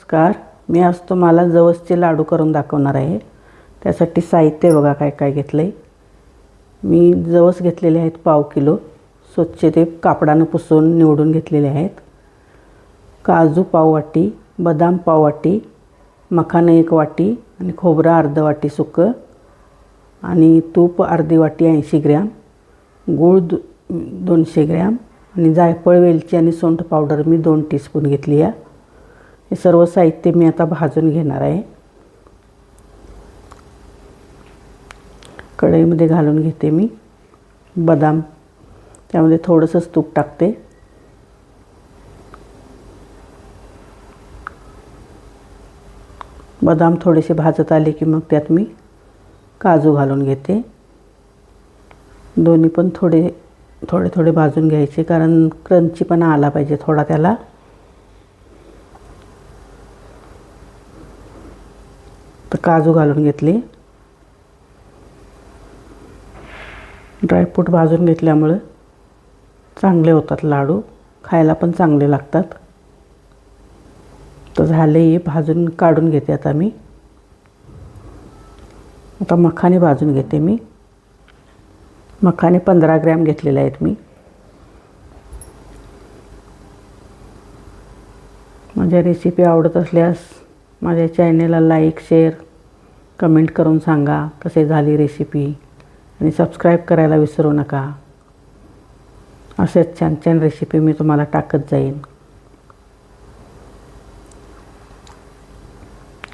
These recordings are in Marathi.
नमस्कार. मी आज तुम्हाला जवसचे लाडू करून दाखवणार आहे. त्यासाठी साहित्य बघा काय काय घेतलं आहे मी जवस घेतलेले आहेत पाव किलो. स्वच्छ ते कापडानं पुसून निवडून घेतलेले आहेत. काजू पाव वाटी बदाम पाव वाटी मखानं एक वाटी आणि खोबरं अर्ध वाटी सुकं आणि तूप अर्धी वाटी ऐंशी ग्रॅम गूळ दो दोनशे ग्रॅम आणि जायफळ वेलची आणि सोंठ पावडर मी दोन टीस्पून घेतली आहे. हे सर्व साहित्य मी आता भाजून घेणार आहे. कढईमध्ये घालून घेते मी. बदाम त्यामध्ये थोडंसंच तूप टाकते. बदाम थोडेसे भाजत आले की मग त्यात मी काजू घालून घेते. दोन्ही पण थोडे थोडे थोडे भाजून घ्यायचे कारण क्रंचीपणा आला पाहिजे थोडा त्याला. तर काजू घालून घेतले. ड्रायफ्रूट भाजून घेतल्यामुळं चांगले होतात लाडू. खायला पण चांगले लागतात. तर झाले हे भाजून काढून घेते आता मी. आता मखाने भाजून घेते मी. मखाने पंधरा ग्रॅम घेतलेले आहेत मी. माझ्या रेसिपी आवडत असल्यास माझ्या चॅनेलला लाईक शेअर कमेंट करून सांगा कसे झाली रेसिपी आणि सबस्क्राईब करायला विसरू नका. असेच छान छान रेसिपी मी तुम्हाला टाकत जाईन.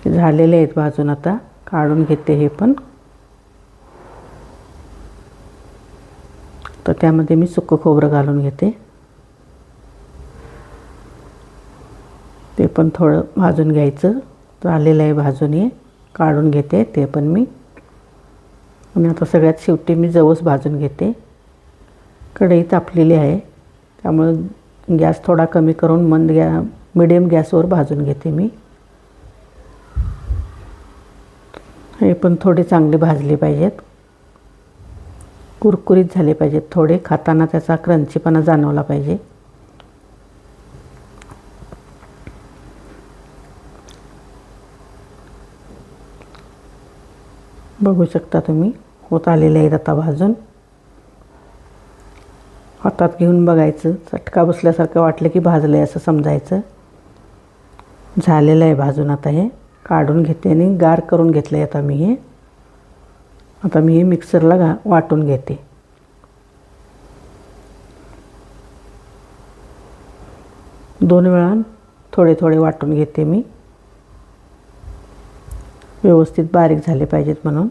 झालेले आहेत भाजून आता. काढून घेते हे पण. तर त्यामध्ये मी सुकं खोबरं घालून घेते. ते पण थोडं भाजून घ्यायचं. तो आलेला आहे भाजून काढून घेते ते पण मी. आणि आता सगळ्यात शेवटी मी जवस भाजून घेते. कढई तापलेली आहे त्यामुळं गॅस थोडा कमी करून मंद गॅ मिडियम गॅसवर भाजून घेते मी. हे पण थोडे चांगले भाजले पाहिजेत. कुरकुरीत झाले पाहिजेत थोडे खाताना त्याचा क्रंचीपणा जाणवला पाहिजे. बघू शकता तुम्ही. होत आलेले आहेत आता भाजून हातात घेऊन बघायचं. चटका बसल्यासारखं वाटलं की भाजलं आहे असं समजायचं. झालेलं आहे भाजून आता हे. काढून घेते आणि गार करून घेतलं आहे आता मी हे. आता मी हे मिक्सरला घा वाटून घेते. दोन वेळा थोडे थोडे वाटून घेते मी. व्यवस्थित बारीक झाले पाहिजेत म्हणून.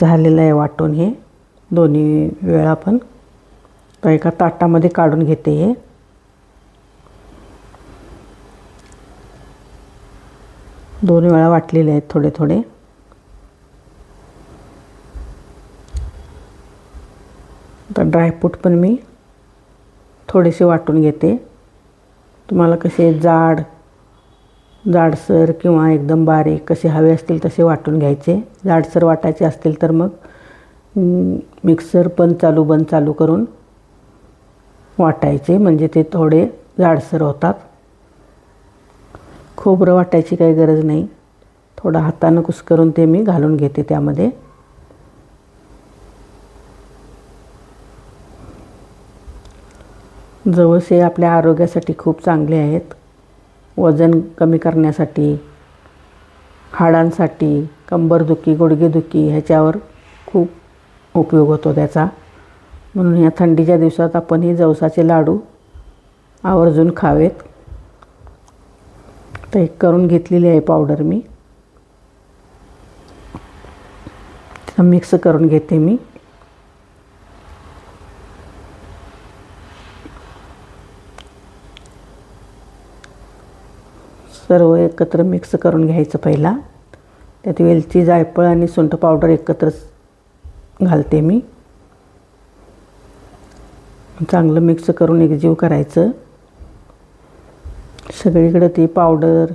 झालेलं आहे वाटून हे. दोन्ही वेळा पण एका ताटामध्ये काढून घेते हे. दोन वेळा वाटलेले आहेत थोडे थोडे. आता ड्रायफ्रूट पण मी थोडेसे वाटून घेते. तुम्हाला कसे जाड जाडसर किंवा एकदम बारीक कसे हवे असतील तसे वाटून घ्यायचे. जाडसर वाटायचे असतील तर मग मिक्सर पण चालू बंद चालू करून वाटायचे. म्हणजे ते थोडे जाडसर होतात. खोबरं वाटायची काही गरज नाही. थोडं हातानं कुस्करून ते मी घालून घेते त्यामध्ये. जवस हे आपल्या आरोग्यासाठी खूप चांगले आहेत. वजन कमी करण्यासाठी हाडांसाठी कंबरदुखी गुडघेदुखी ह्याच्यावर खूप उपयोग होतो त्याचा. म्हणून ह्या थंडीच्या दिवसात आपण हे जवसाचे लाडू आवर्जून खावेत. तर एक करून घेतलेली आहे पावडर मी. मिक्स करून घेते मी. सर्व एकत्र मिक्स करून घ्यायचं पहिला. त्यात वेलची जायफळ आणि सुंठ पावडर एकत्र घालते मी. चांगलं मिक्स करून एकजीव करायचं. सगळीकडे ती पावडर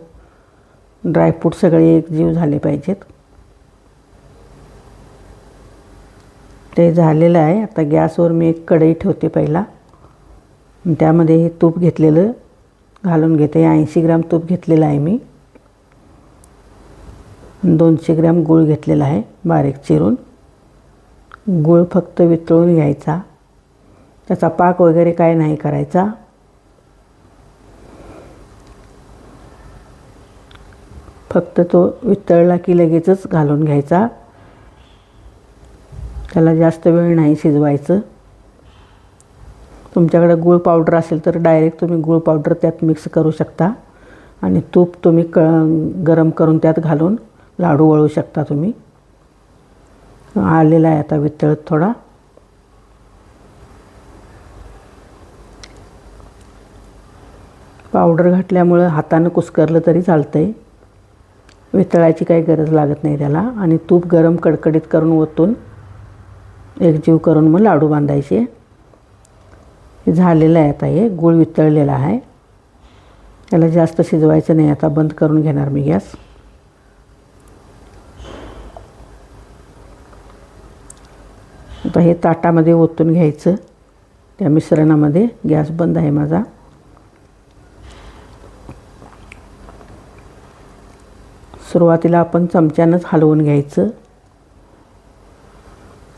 ड्रायफ्रूट सगळे एकजीव झाले पाहिजेत. ते झालेलं आहे. आता गॅसवर मी एक कढई ठेवते पहिला. त्यामध्ये हे तूप घेतलेलं. घालून घेते. ऐंशी ग्राम तूप घेतलेलं आहे मी. दोनशे ग्रॅम गूळ घेतलेला आहे बारीक चिरून. गूळ फक्त वितळून घ्यायचा. त्याचा पाक वगैरे काय नाही करायचा. फक्त तो वितळला की लगेचच घालून घ्यायचा. त्याला जास्त वेळ नाही शिजवायचं. तुमच्याकडे गूळ पावडर असेल तर डायरेक्ट तुम्ही गूळ पावडर त्यात मिक्स करू शकता. आणि तूप तुम्ही क गरम करून त्यात घालून लाडू वळू शकता तुम्ही. आलेला आहे आता वितळत थोडा. पावडर घातल्यामुळं हातानं कुस्करलं तरी चालतं आहे वितळायची काही गरज लागत नाही त्याला. आणि तूप गरम कडकडीत करून ओतून एकजीव करून मग लाडू बांधायचे. हे झालेलं आहे आता हे. गूळ वितळलेला आहे. त्याला जास्त शिजवायचं नाही. आता बंद करून घेणार मी गॅस. आता हे ताटामध्ये ओतून घ्यायचं. त्या मिश्रणामध्ये गॅस बंद आहे माझा. सुरुवातीला आपण चमच्यानंच हलवून घ्यायचं.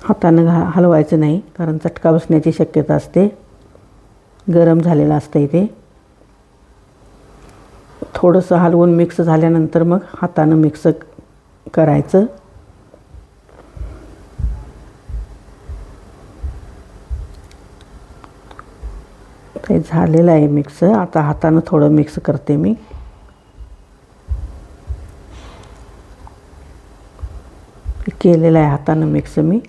हातानं घा हलवायचं नाही कारण चटका बसण्याची शक्यता असते. गरम झालेलं असतं इथे थोडंसं हलवून मिक्स झाल्यानंतर मग हातानं मिक्स करायचं. ते झालेलं आहे मिक्स आता हातानं थोडं मिक्स करते मी. केलेलं आहे हातानं मिक्स मी.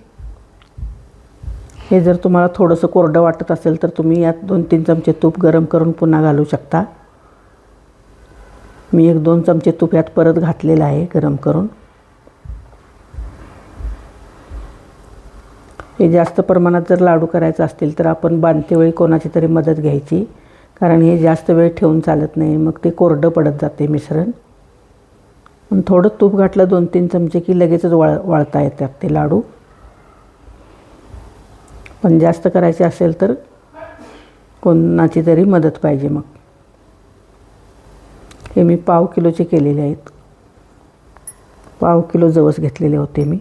हे जर तुम्हाला थोडंसं कोरडं वाटत असेल तर तुम्ही यात दोन तीन चमचे तूप गरम करून पुन्हा घालू शकता. मी एक दोन चमचे तूप यात परत घातलेलं आहे गरम करून. हे जास्त प्रमाणात जर लाडू करायचं असतील तर आपण बांधतेवेळी कोणाची तरी मदत घ्यायची. कारण हे जास्त वेळ ठेवून चालत नाही मग ते कोरडं पडत जाते मिश्रण. पण थोडं तूप घातलं दोन तीन चमचे की लगेचच वळ वाळता येतात ते लाडू. पण जास्त करायचे असेल तर कोणाची तरी मदत पाहिजे मग. हे मी पाव किलोचे केलेले आहेत. पाव किलो जवस घेतलेले होते मी.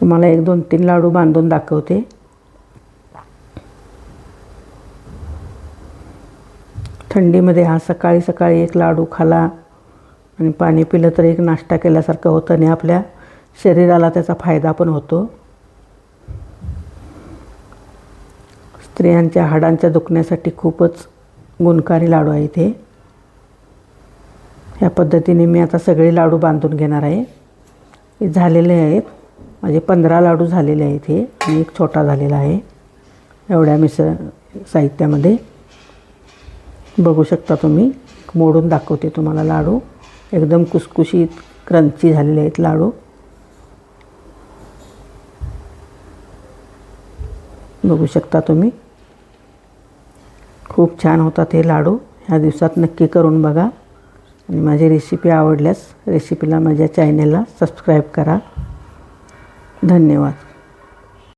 तुम्हाला एक दोन तीन लाडू बांधून दाखवते. थंडीमध्ये हा सकाळी सकाळी एक लाडू खाला आणि पाणी पिलं तर एक नाश्ता केल्यासारखं होतं आणि आपल्या शरीराला त्याचा फायदा पण होतो. स्त्रियांच्या हाडांच्या दुखण्यासाठी खूपच गुणकारी लाडू आहे इथे. ह्या पद्धतीने मी आता सगळे लाडू बांधून घेणार आहे. हे झालेले आहेत. माझे पंधरा लाडू झालेले आहेत हे. आणि एक छोटा झालेला आहे. एवढ्या मिसळ साहित्यामध्ये. बघू शकता तुम्ही. मोडून दाखवते तुम्हाला लाडू. एकदम कुसकुशीत क्रंची झालेले आहेत लाडू. बघू शकता तुम्ही. खूप छान होतात हे लाडू. ह्या दिवसात नक्की करून बघा. आणि माझी रेसिपी आवडल्यास रेसिपीला माझ्या चॅनेलला सबस्क्राईब करा. धन्यवाद.